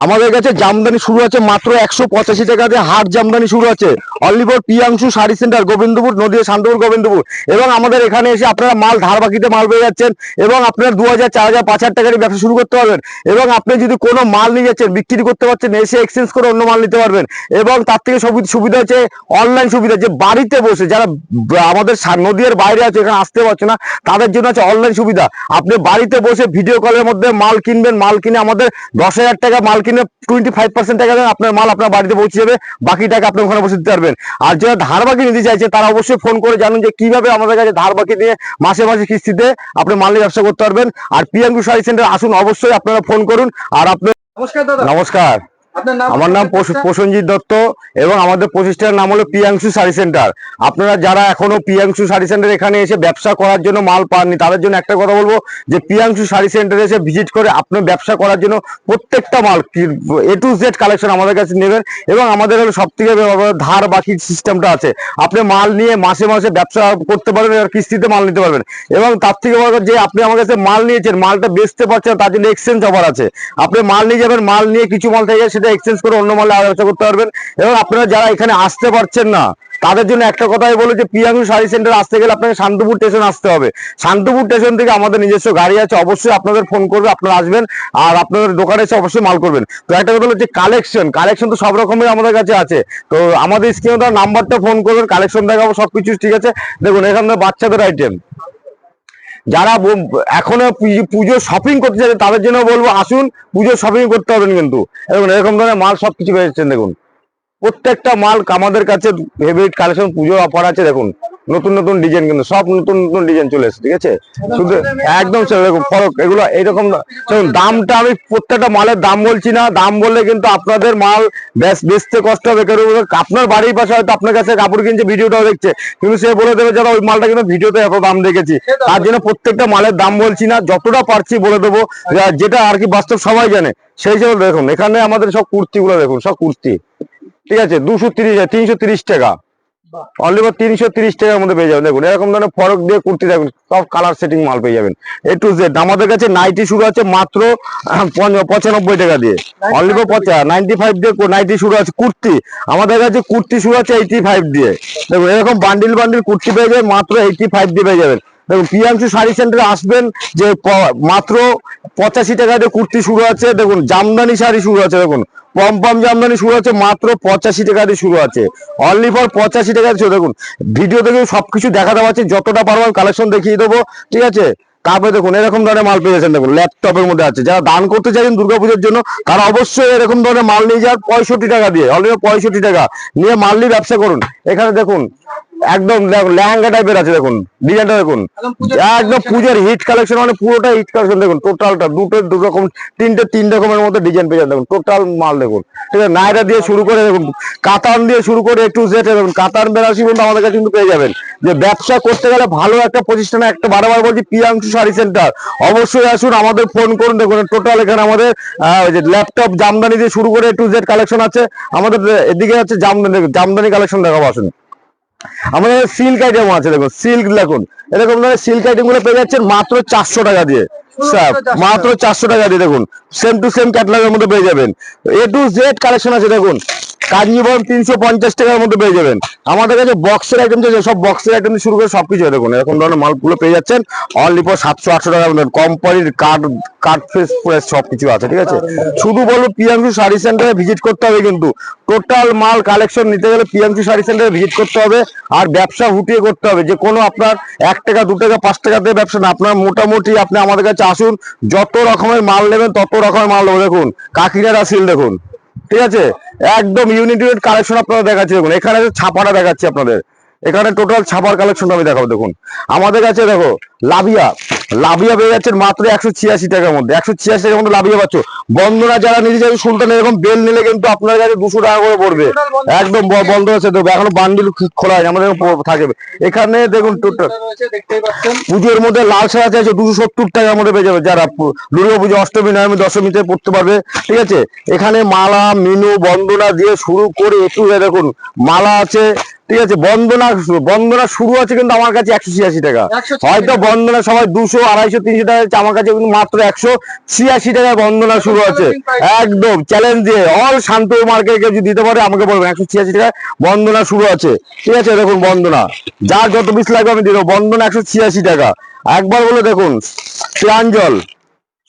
আমাদের কাছে জামদানি শুরু আছে মাত্র একশো পঁচাশি টাকা দিয়ে হাট জামদানি শুরু আছে। অলিভর পিয়াংশু, শাড়ি সেন্টার, গোবিন্দপুর, নদীয়া, শান্তপুর, গোবিন্দপুর। এবং আমাদের এখানে এসে আপনারা মাল ধার বাকিতে মাল পেয়ে যাচ্ছেন এবং আপনার দু হাজার, চার হাজার, পাঁচ হাজার ব্যবসা শুরু করতে পারবেন। এবং আপনি যদি কোনো মাল নিয়ে যাচ্ছেন, বিক্রি করতে পারছেন, এসে এক্সচেঞ্জ করে অন্য মাল নিতে পারবেন। এবং তার থেকে সুবি- সুবিধা হচ্ছে অনলাইন সুবিধা, যে বাড়িতে বসে যারা আমাদের নদীর বাইরে আছে, এখানে আসতে পারছে না, তাদের জন্য আছে অনলাইন সুবিধা। আপনি বাড়িতে বসে ভিডিও কলের মধ্যে মাল কিনবেন, মাল কিনে আমাদের দশ হাজার টাকা মাল কিনে টোয়েন্টি ফাইভ পার্সেন্ট টাকা দেন আপনার মাল আপনার বাড়িতে পৌঁছে যাবে বাকি টাকা আপনি ওখানে বসে দিতে পারবেন। আর যারা ধার বাকি নিতে চাইছে তারা অবশ্যই ফোন করে জানুন যে কীভাবে আমাদের কাছে ধার বাকি দিয়ে মাসে মাসে কিস্তিতে আপনি মালের ব্যবসা করতে পারবেন। আর পিএনকু শাড়ি সেন্টার আসুন অবশ্যই আপনারা ফোন করুন। আর আপনার নমস্কার দাদা। নমস্কার। আমার নাম প্রস- প্রসেনজিৎ দত্ত এবং আমাদের প্রতিষ্ঠানের নাম হলো পিয়াংশু শাড়ি সেন্টার। আপনারা যারা এখনও পিয়াংশু শাড়ি সেন্টার এখানে এসে ব্যবসা করার জন্য মাল পাননি তাদের জন্য একটা কথা বলব যে পিয়াংশু শাড়ি সেন্টারে এসে ভিজিট করে আপনার ব্যবসা করার জন্য প্রত্যেকটা মাল এ টু জেড কালেকশন আমাদের কাছে নেবেন এবং আমাদের হলো সব থেকে ধার বাকি সিস্টেমটা আছে। আপনি মাল নিয়ে মাসে মাসে ব্যবসা করতে পারবেন আর কিস্তিতে মাল নিতে পারবেন। এবং তার থেকে বড় যে আপনি আমার কাছে মাল নিয়েছেন মালটা বেচতে পারছেন তার জন্য এক্সচেঞ্জ অফার আছে। আপনি মাল নিয়ে যাবেন মাল নিয়ে কিছু মাল থেকে সেটা এক্সচেঞ্জ করে অন্য মালে ব্যবসা করতে পারবেন। এবং আপনারা যারা এখানে আসতে পারছেন না, তাদের জন্য একটা কথাই বলো যে পিয়াঙ্গু শাড়ি সেন্টার আসতে গেলে আপনাকে শান্তপুর স্টেশন আসতে হবে। শান্তপুর স্টেশন থেকে আমাদের নিজস্ব গাড়ি আছে, অবশ্যই আপনাদের ফোন করবে, আপনারা আসবেন, আর আপনাদের দোকানে এসে অবশ্যই মাল করবেন। তো একটা কথা হলো যে কালেকশন কালেকশন তো সব রকমের আমাদের কাছে আছে। তো আমাদের স্ক্রিনে তার নাম্বারটা ফোন করবেন কালেকশন দেখাবো, সবকিছু ঠিক আছে। দেখুন, এখানে বাচ্চাদের আইটেম যারা এখনও পুজো- শপিং করতে চাইছে, তাদের জন্য বলব আসুন, পুজো শপিং করতে পারবেন কিন্তু। এরকম এরকম ধরনের মাল সবকিছু পেয়েছেন দেখুন। প্রত্যেকটা মাল আমাদের কাছে ফেভারিট কালেকশন পুজোর অফার আছে, দেখুন। নতুন নতুন ডিজাইন কিন্তু সব নতুন নতুন ডিজাইন চলে এসেছে, ঠিক আছে? শুধু একদম ফরক, এগুলো এইরকম দামটা আমি প্রত্যেকটা মালের দাম বলছি না, দাম বললে কিন্তু আপনাদের মাল বেশ বেচতে কষ্ট হবে আপনার বাড়ির পাশে হয়তো আপনার কাছে কাপড় কিনছে, ভিডিওটাও দেখছে, কিন্তু সে বলে দেবে যারা ওই মালটা কিন্তু ভিডিওতে এত দাম দেখেছি। তার জন্য প্রত্যেকটা মালের দাম বলছি না, যতটা পারছি বলে দেবো যেটা আর কি বাস্তব সবাই জানে, সেই হিসেবে দেখুন, এখানে আমাদের সব কুর্তিগুলো দেখুন, সব কুর্তি, ঠিক আছে? দুশো তিরিশ, তিনশো তিরিশ টাকা। অনলি তিনশো তিরিশ টাকার মধ্যে পেয়ে যাবেন। দেখুন এরকম ধরনের ফরক দিয়ে কুর্তি দেখুন সব কালার সেটিং মাল পেয়ে যাবেন। এ টু জেড আমাদের কাছে নাইটি শুরু আছে মাত্র পঁচানব্বই টাকা দিয়ে। অনলি পচা নাইনটি ফাইভ দিয়ে নাইটি শুরু আছে কুর্তি। আমাদের কাছে কুর্তি শুরু আছে এইটি ফাইভ দিয়ে। দেখুন এরকম বান্ডিল বান্ডিল কুর্তি পেয়ে যাবেন মাত্র এইটি ফাইভ দিয়ে পেয়ে যাবেন। দেখুন পিয়াংশু শাড়ি সেন্টারে আসবেন যে মাত্র পঁচাশি টাকা দিয়ে কুর্তি শুরু আছে। দেখুন জামদানি শাড়ি শুরু আছে দেখুন। পম জামদানি শুরু আছে মাত্র পঁচাশি টাকা দিয়ে শুরু আছে অনলি ফর পঁচাশি টাকা দিয়ে দেখুন ভিডিও থেকে সবকিছু দেখা দেওয়া পারছি যতটা পারব কালেকশন দেখিয়ে দেবো, ঠিক আছে? তারপরে দেখুন, এরকম ধরনের মাল পেয়েছেন দেখুন ল্যাপটপের মধ্যে আছে। যারা দান করতে চাইছেন দুর্গাপুজোর জন্য, তারা অবশ্যই এরকম ধরনের মাল নিয়ে যান, পঁয়ষট্টি টাকা দিয়ে অলরেডি পঁয়ষট্টি টাকা। নিয়ে মাল নিয়ে ব্যবসা করুন। এখানে দেখুন একদম দেখুন লেহেঙ্গা টাইপের আছে দেখুন ডিজাইনটা দেখুন। একদম পুজোর হিট কালেকশন মানে পুরোটা হিট কালেকশন দেখুন টোটালটা দুটো দু রকম তিনটে তিন রকমের মধ্যে ডিজাইন পেয়ে যান দেখুন টোটাল মাল দেখুন। ঠিক আছে নাইরা দিয়ে শুরু করে দেখুন কাতান দিয়ে শুরু করে একটু জেট দেখুন কাতান বেনারসি পর্যন্ত আমাদের কাছে কিন্তু পেয়ে যাবেন। যে ব্যবসা করতে গেলে ভালো একটা প্রতিষ্ঠানে একটা বারবার বলছি পিয়াংশু শাড়ি সেন্টার অবশ্যই আসুন আমাদের ফোন করুন দেখুন টোটাল এখানে আমাদের যে ল্যাপটপ জামদানি দিয়ে শুরু করে একটু জেড কালেকশন আছে। আমাদের এদিকে হচ্ছে জামদানি জামদানি কালেকশন দেখাবো আসুন। আমাদের সিল্ক আইটেম আছে দেখুন সিল্ক দেখুন। এরকম ধরনের সিল্ক আইটেমগুলো পেয়ে যাচ্ছেন মাত্র চারশো টাকা দিয়ে। স্যার মাত্র চারশো টাকা। দিয়ে দেখুন সেম টু সেম ক্যাটলগের মধ্যে পেয়ে যাবেন। এ টু জেড কালেকশন আছে দেখুন। কাঞ্জিবরম তিনশো পঞ্চাশ টাকার মধ্যে পেয়ে যাবেন। আমাদের কাছে বক্সের আইটেম আছে সব বক্সের আইটেম শুরু করে সবকিছু দেখুন। এরকম ধরনের মালগুলো পেয়ে যাচ্ছেন। অনলি ফর সাতশো, আটশো টাকার মধ্যে কোম্পানির কার্ড কার্ড ফেস প্রেস সবকিছু আছে, ঠিক আছে? শুধু বলব পিয়াংশু শাড়ি সেন্টারে ভিজিট করতে হবে কিন্তু। টোটাল মাল কালেকশন নিতে গেলে পিএমসি শাড়ি সেন্টারে ভিজিট করতে হবে। আর ব্যবসা হুটিয়ে করতে হবে। যে কোনো আপনার এক টাকা, দু টাকা, পাঁচ টাকা দিয়ে ব্যবসা না। আপনার মোটামুটি আপনি আমাদের কাছে আসুন। যত রকমের মাল নেবেন, তত রকমের মাল দেখুন কাকিনারা সিল দেখুন। ঠিক আছে? একদম ইউনিট ইউনিট কালেকশন আপনারা দেখাচ্ছি। দেখুন এখানে ছাপাটা দেখাচ্ছি আপনাদের। এখানে টোটাল ছাপার কালেকশন আমি দেখাবো দেখুন। আমাদের কাছে দেখো লাভিয়া। লাভিয়া পেয়ে যাচ্ছেন মাত্র একশো ছিয়াশি টাকার মধ্যে। একশো ছিয়াশি টাকার মধ্যে লাভিয়া পাচ্ছ। বন্ধনা যারা নিজে যাবে সুলতান এরকম বেল নিলে কিন্তু আপনার কাছে দুশো টাকা করে পড়বে। একদম বন্ধ আছে দেখো। এখনও বান্ডিল খোলা আছে আমাদের থাকবে। এখানে দেখুন টোটাল পুজোর মধ্যে লাল শাড়ি চাইছে দুশো সত্তর টাকার মধ্যে পেয়ে যাবে যারা দুর্গা পুজো অষ্টমী নবমী দশমীতে পড়তে পারবে ঠিক আছে? এখানে মালা মিনু বন্দনা দিয়ে শুরু করে একটু দেখুন মালা আছে ঠিক আছে বন্দনা বন্দনা শুরু আছে কিন্তু আমার কাছে একশো ছিয়াশি টাকা। হয়তো বন্দনা সবাই দুশো আড়াইশো তিনশো টাকা আছে, আমার কাছে কিন্তু মাত্র একশো ছিয়াশি টাকায় বন্দনা শুরু আছে। একদম চ্যালেঞ্জ দিয়ে। অল শান্ত মার্কেট কেউ যদি দিতে পারে আমাকে বলবেন একশো ছিয়াশি টাকায় বন্দনা শুরু আছে। ঠিক আছে দেখুন বন্দনা। যার যত পিস লাগবে আমি দিয়ে দেবো। বন্দনা একশো ছিয়াশি টাকা। একবার বলে দেখুন প্রাঞ্জল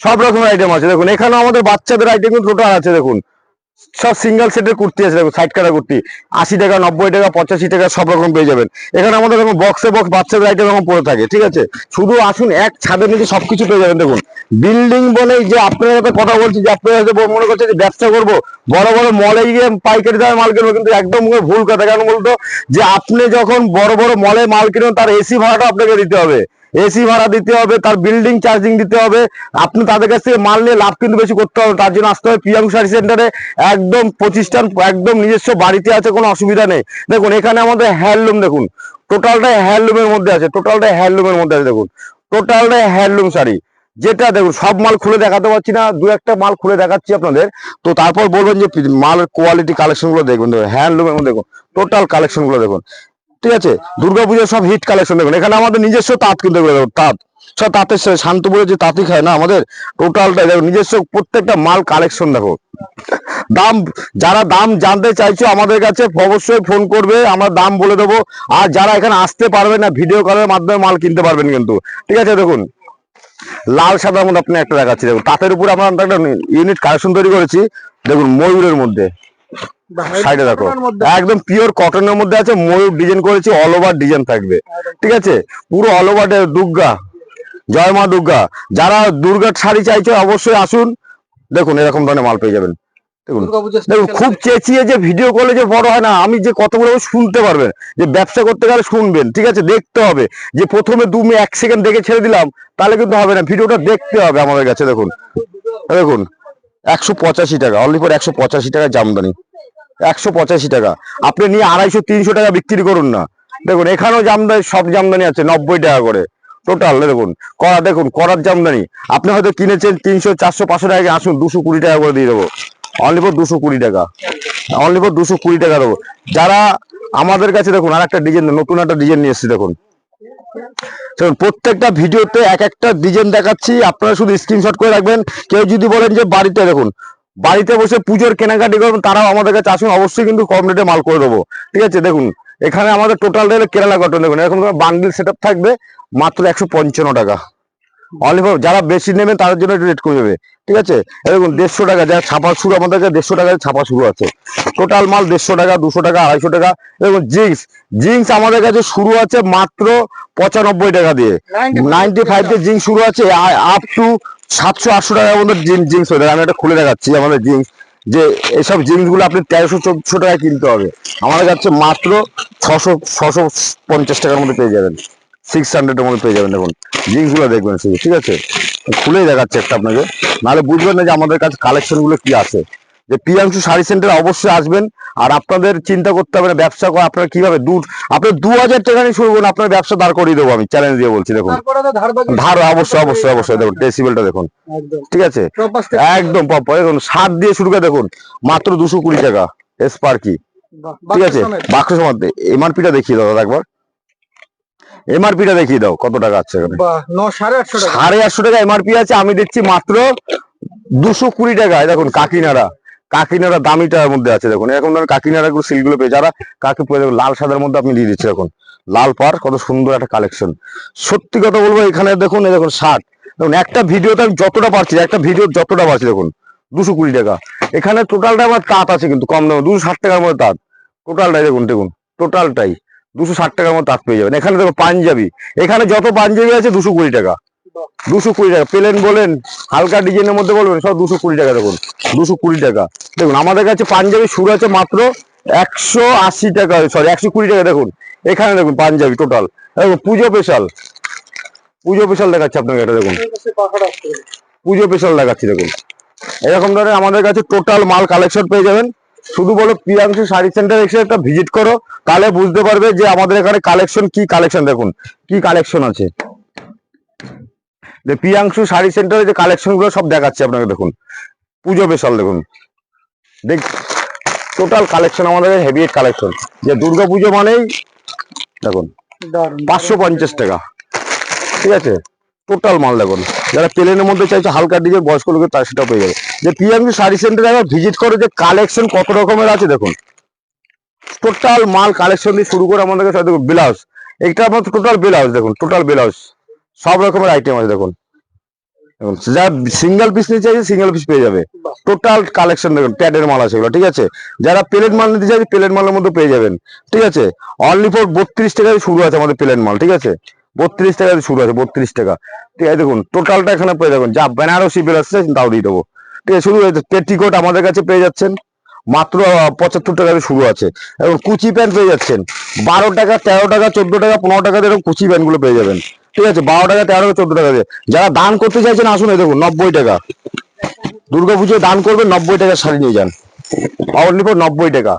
সব রকমের আইটেম আছে। দেখুন এখানে আমাদের বাচ্চাদের আইটেম কিন্তু টোটাল আছে দেখুন। সব সিঙ্গেল সেটের কুর্তি আছে দেখুন সাইড কাটা কুর্তি। আশি টাকা, নব্বই টাকা, পঁচাশি টাকা, সব রকম পেয়ে যাবেন। এখানে আমাদের এরকম বক্সে বক্স বাচ্চাদের আইটেম এরকম পড়ে থাকে, ঠিক আছে? শুধু আসুন, এক ছাদের নিচে সবকিছু পেয়ে যাবেন, দেখুন। বিল্ডিং বলেই যে আপনার সাথে কথা বলছি, যে আপনার সাথে মনে করছে যে ব্যবসা করব, বড় বড় মলে গিয়ে পাইকারি দামে মাল কিনবো, কিন্তু একদম ভুল কথা। কেন বলতো যে আপনি যখন বড় বড় মলে মাল কিনবেন তার এসি ভাড়াটা আপনাকে দিতে হবে। এসি ভাড়া দিতে হবে, তার বিল্ডিং চার্জিং দিতে হবে। আপনি তাদের কাছ থেকে মাল নিয়ে লাভ কিন্তু বেশি করতে হবে তার জন্য আসতে হবে প্রিয়াঙ্কু শাড়ি সেন্টারে একদম প্রতিষ্ঠান, একদম নিজস্ব বাড়িতে আছে, কোনো অসুবিধা নেই। দেখুন, এখানে আমাদের হ্যান্ডলুম দেখুন। টোটালটাই হ্যান্ডলুমের মধ্যে আছে টোটালটাই হ্যান্ডলুমের মধ্যে আছে, দেখুন। টোটালটাই হ্যান্ডলুম শাড়ি। যেটা দেখুন, সব মাল খুলে দেখাতে পারছি না, দু একটা মাল খুলে দেখাচ্ছি আপনাদের। তো তারপর বলবেন যে, মালের কোয়ালিটি কালেকশনগুলো দেখবেন দেখুন হ্যান্ডলুমের মধ্যে দেখুন টোটাল কালেকশনগুলো দেখুন। ঠিক আছে? দুর্গাপুজোর সব হিট কালেকশন দেখুন। এখানে আমাদের নিজস্ব তাঁত কিন্তু তাঁত। সব তাঁতের শান্তপুরে যে তাঁতি খায় না, আমাদের টোটালটাই দেখো নিজস্ব প্রত্যেকটা মাল কালেকশন দেখো দাম, যারা দাম জানতে চাইছো আমাদের কাছে অবশ্যই ফোন করবে, আমরা দাম বলে দেবো। আর যারা এখানে আসতে পারবে না ভিডিও কলের মাধ্যমে মাল কিনতে পারবেন কিন্তু। ঠিক আছে, দেখুন। লাল সাদার মধ্যে আপনি একটা দেখাচ্ছি, দেখুন। তাঁতের উপরে আমরা একটা ইউনিট কালেকশন তৈরি করেছি, দেখুন, ময়ূরের মধ্যে। সাইডে দেখো একদম পিওর কটনের মধ্যে আছে ময়ূর ডিজাইন করেছি অল ওভার ডিজাইন থাকবে। ঠিক আছে? পুরো অল ওভার দুর্গা জয় মা দুর্গা। যারা দুর্গার শাড়ি চাইছে অবশ্যই আসুন। দেখুন এরকম ধরনের মাল পেয়ে যাবেন। দেখুন দেখুন খুব চেঁচিয়ে যে ভিডিও করলে যে বড় হয় না আমি যে কতগুলো শুনতে পারবেন। যে ব্যবসা করতে গেলে শুনবেন ঠিক আছে? দেখতে হবে। যে প্রথমে দু মিনিট এক সেকেন্ড দেখে ছেড়ে দিলাম তাহলে কিন্তু হবে না। ভিডিওটা দেখতে হবে আমাদের কাছে দেখুন। দেখুন একশো পঁচাশি টাকা অনলি ফর একশো পঁচাশি টাকা জামদানি। একশো পঁচাশি টাকা। আপনি নিয়ে আড়াইশো, তিনশো টাকা বিক্রি করুন না। দেখুন, এখানেও জামদানি, সব জামদানি আছে, নব্বই টাকা করে। টোটাল দেখুন করা দেখুন করার জামদানি। আপনি হয়তো কিনেছেন তিনশো, চারশো, পাঁচশো টাকা আসুন, দুশো কুড়ি টাকা করে দিয়ে দেবো। অনলি ফর দুশো কুড়ি টাকা। অনলি দুশো কুড়ি টাকা দেবো। যারা আমাদের কাছে, দেখুন আর একটা ডিজাইন নতুন একটা ডিজাইন নিয়ে এসেছি, দেখুন। দেখুন, প্রত্যেকটা ভিডিওতে এক একটা ডিজাইন দেখাচ্ছি। আপনারা শুধু স্ক্রিনশট করে রাখবেন। কেউ যদি বলেন যে, বাড়িতে, দেখুন বাড়িতে বসে পুজোর কেনাকাটি করবেন তারাও আমাদের কাছে আসুন অবশ্যই কিন্তু কম রেটে মাল করে দেবো। ঠিক আছে দেখুন এখানে আমাদের টোটাল রেট কেরালা কটন দেখুন এরকম বান্ডিল সেট থাকবে মাত্র একশো পঞ্চান্ন টাকা। অনলি যারা বেশি নেবেন তাদের জন্য একটু রেট কমে যাবে। ঠিক আছে দেখুন দেড়শো টাকা যারা ছাপা শুরু আমাদের কাছে দেড়শো টাকা ছাপা শুরু আছে। টোটাল মাল দেড়শো টাকা দুশো টাকা আড়াইশো টাকা দেখুন জিন্স জিন্স আমাদের কাছে শুরু আছে মাত্র পঁচানব্বই টাকা দিয়ে। নাইনটি ফাইভ দিয়ে জিন্স শুরু আছে আপ টু সাতশো, আটশো টাকার মধ্যে জিন্স হয়ে আমি একটা খুলে দেখাচ্ছি আমাদের জিন্স। যে এসব জিন্সগুলো আপনি তেরোশো, চোদ্দশো টাকায় কিনতে হবে। আমাদের কাছে মাত্র ছশো ছশো পঞ্চাশ টাকার মধ্যে পেয়ে যাবেন। সিক্স হান্ড্রেডের মধ্যে পেয়ে যাবেন দেখুন। জিন্সগুলো দেখবেন শুধু, ঠিক আছে? খুলেই দেখাচ্ছে একটা আপনাকে। নাহলে বুঝবেন না যে আমাদের কাছে কালেকশনগুলো কি আছে। যে প্রিয়াংশু শাড়ি সেন্টারে অবশ্যই আসবেন। আর আপনাদের চিন্তা করতে হবে না ব্যবসা করে আপনারা কীভাবে দূর আপনার দু হাজার টাকা নিয়ে শুরু করুন আপনার ব্যবসা দাঁড় করিয়ে দেবো আমি চ্যালেঞ্জ দিয়ে বলছি দেখুন। ধার অবশ্যই অবশ্যই অবশ্যই দেখুন ডেসিবেলটা দেখুন। ঠিক আছে? একদম প্রপার দেখুন সাত দিয়ে শুরু করে দেখুন মাত্র দুশো কুড়ি টাকা স্পার্কি ঠিক আছে? বাক্স সমাজ এমআরপিটা দেখিয়ে দাও দাদা একবার। এমআরপিটা দেখিয়ে দাও কত টাকা আছে এখানে? সাড়ে আটশো টাকা। টাকা এমআরপি আছে আমি দেখছি মাত্র দুশো কুড়ি টাকায় দেখুন কাকিনাড়া। কাকিনাড়া দামিটার মধ্যে আছে দেখুন। এরকম ধরনের কাকিনাড়া গুলো সিলগুলো পেয়ে যারা কাকে লাল সাদার মধ্যে আপনি দিয়ে দিচ্ছে দেখুন। লাল পার, কত সুন্দর একটা কালেকশন। সত্যি কথা বলব, এখানে দেখুন, এই দেখুন শার্ট। দেখুন, একটা ভিডিওতে আমি যতটা পারছি, একটা ভিডিও যতটা পারছি দেখুন, দুশো কুড়ি টাকা। এখানে টোটালটা আমার তাঁত আছে কিন্তু, কম দামে, দুশো ষাট টাকার মধ্যে তাঁত। টোটালটাই দেখুন দেখুন, টোটালটাই। দুশো ষাট টাকার মধ্যে তাঁত পেয়ে যাবেন। এখানে দেখো পাঞ্জাবি। এখানে যত পাঞ্জাবি আছে, দুশো কুড়ি টাকা। দুশো কুড়ি টাকা। প্লেন বলেন, হালকা ডিজাইনের মধ্যে বলবেন, সব দুশো কুড়ি টাকা দেখুন, দুশো কুড়ি টাকা। দেখুন, আমাদের কাছে পাঞ্জাবি শুরু আছে মাত্র একশো আশি টাকা সরি একশো কুড়ি টাকা দেখুন। এখানে দেখুন পাঞ্জাবি টোটাল দেখুন, পুজো স্পেশাল পুজো স্পেশাল দেখাচ্ছি আপনাকে এটা দেখুন। পুজো স্পেশাল দেখাচ্ছি, দেখুন। এরকম ধরনের আমাদের কাছে টোটাল মাল কালেকশন পেয়ে যাবেন। শুধু বলো, প্রিয়াংশু শাড়ি সেন্টার এসে একটা ভিজিট করো, তাহলে বুঝতে পারবে যে আমাদের এখানে কালেকশন কি কালেকশন দেখুন, কি কালেকশন আছে। যে প্রিয়াংশু শাড়ি সেন্টারে যে কালেকশনগুলো সব দেখাচ্ছি আপনাকে দেখুন। পুজো স্পেশাল দেখুন। দেখ টোটাল কালেকশন আমাদের হেভি কালেকশন যে দুর্গা পুজো মানেই দেখুন পাঁচশো পঞ্চাশ টাকা। ঠিক আছে? টোটাল মাল দেখুন। যারা প্লেনের মধ্যে চাইছে হালকা ডিজেল বয়স্ক লোকের তার সেটা পেয়ে যাবে। যে পিএমজি শাড়ি সেন্টারে একবার ভিজিট করে যে কালেকশন কত রকমের আছে দেখুন। টোটাল মাল কালেকশন দিয়ে শুরু করে আমাদের কাছে দেখুন ব্লাউজ এটা আপনার টোটাল ব্লাউজ দেখুন টোটাল ব্লাউজ সব রকমের আইটেম আছে দেখুন। যা সিঙ্গেল পিস নিতে চাইছে সিঙ্গেল পিস পেয়ে যাবে। টোটাল কালেকশন দেখুন প্যাডের মাল আছে ঠিক আছে? যারা প্লেট মাল নিতে চাইছে প্লেট মালের মধ্যে পেয়ে যাবেন, ঠিক আছে? অনলি ফর বত্রিশ টাকায় শুরু আছে আমাদের প্লেট মাল, ঠিক আছে? বত্রিশ টাকা দিয়ে শুরু আছে, বত্রিশ টাকা। ঠিক আছে, দেখুন টোটালটা এখানে পেয়ে যাবেন। যা বেনারসি বেরোচ্ছে তাও দিয়ে দেবো। ঠিক আছে, শুরু হয়েছে। পেটিকোট আমাদের কাছে পেয়ে যাচ্ছেন। মাত্র পঁচাত্তর টাকা দিয়ে শুরু আছে। এবং কুচি প্যান্ট পেয়ে যাচ্ছেন। বারো টাকা, তেরো টাকা, চোদ্দ টাকা, পনেরো টাকা এরকম কুচি প্যান্টগুলো পেয়ে যাবেন। ঠিক আছে, বারো টাকা, তেরো টাকা, চোদ্দ টাকা দিয়ে। যারা দান করতে চাইছেন আসুন এই দেখুন, নব্বই টাকা। দুর্গাপুজোয় দান করবেন, নব্বই টাকার শাড়ি নিয়ে যান। অনলি ফর নব্বই টাকা।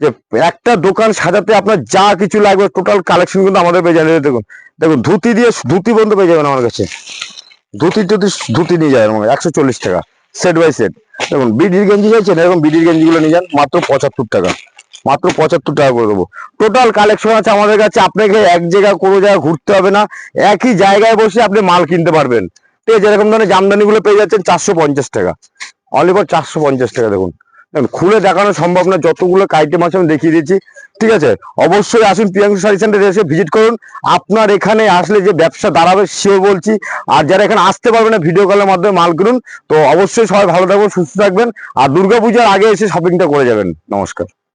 যে একটা দোকান সাজাতে আপনার যা কিছু লাগবে টোটাল কালেকশন কিন্তু আমাদের পেয়ে যাবেন। দেখুন দেখুন, ধুতি দিয়ে, ধুতি পর্যন্ত পেয়ে যাবেন আমার কাছে। ধুতি টুতি, ধুতি নিয়ে যাবেন আমার একশো চল্লিশ টাকা সেট বাই সেট দেখুন, বিডির গেঞ্জি চাইছেন, এরকম বিডির গেঞ্জিগুলো নিয়ে যান, মাত্র পঁচাত্তর টাকা। মাত্র পঁচাত্তর টাকা করে দেবো। টোটাল কালেকশন আছে আমাদের কাছে, আপনাকে এক জায়গায় কোনো জায়গায় ঘুরতে হবে না। একই জায়গায় বসে আপনি মাল কিনতে পারবেন। ঠিক আছে এরকম ধরনের জামদানি গুলো পেয়ে যাচ্ছেন চারশো পঞ্চাশ টাকা। অলিভার চারশো পঞ্চাশ টাকা, দেখুন। খুলে দেখানো সম্ভব না, যতগুলো আইটেম আছে আমি দেখিয়ে দিচ্ছি। ঠিক আছে, অবশ্যই আসুন প্রিয়াঙ্কু শাড়ি সেন্টারে এসে ভিজিট করুন। আপনার এখানে আসলে যে ব্যবসা দাঁড়াবে, সেও বলছি। আর যারা এখানে আসতে পারবে না ভিডিও কলের মাধ্যমে মাল কিনুন। তো অবশ্যই সবাই ভালো থাকবেন সুস্থ থাকবেন। আর দুর্গাপূজার আগে এসে শপিংটা করে যাবেন। নমস্কার।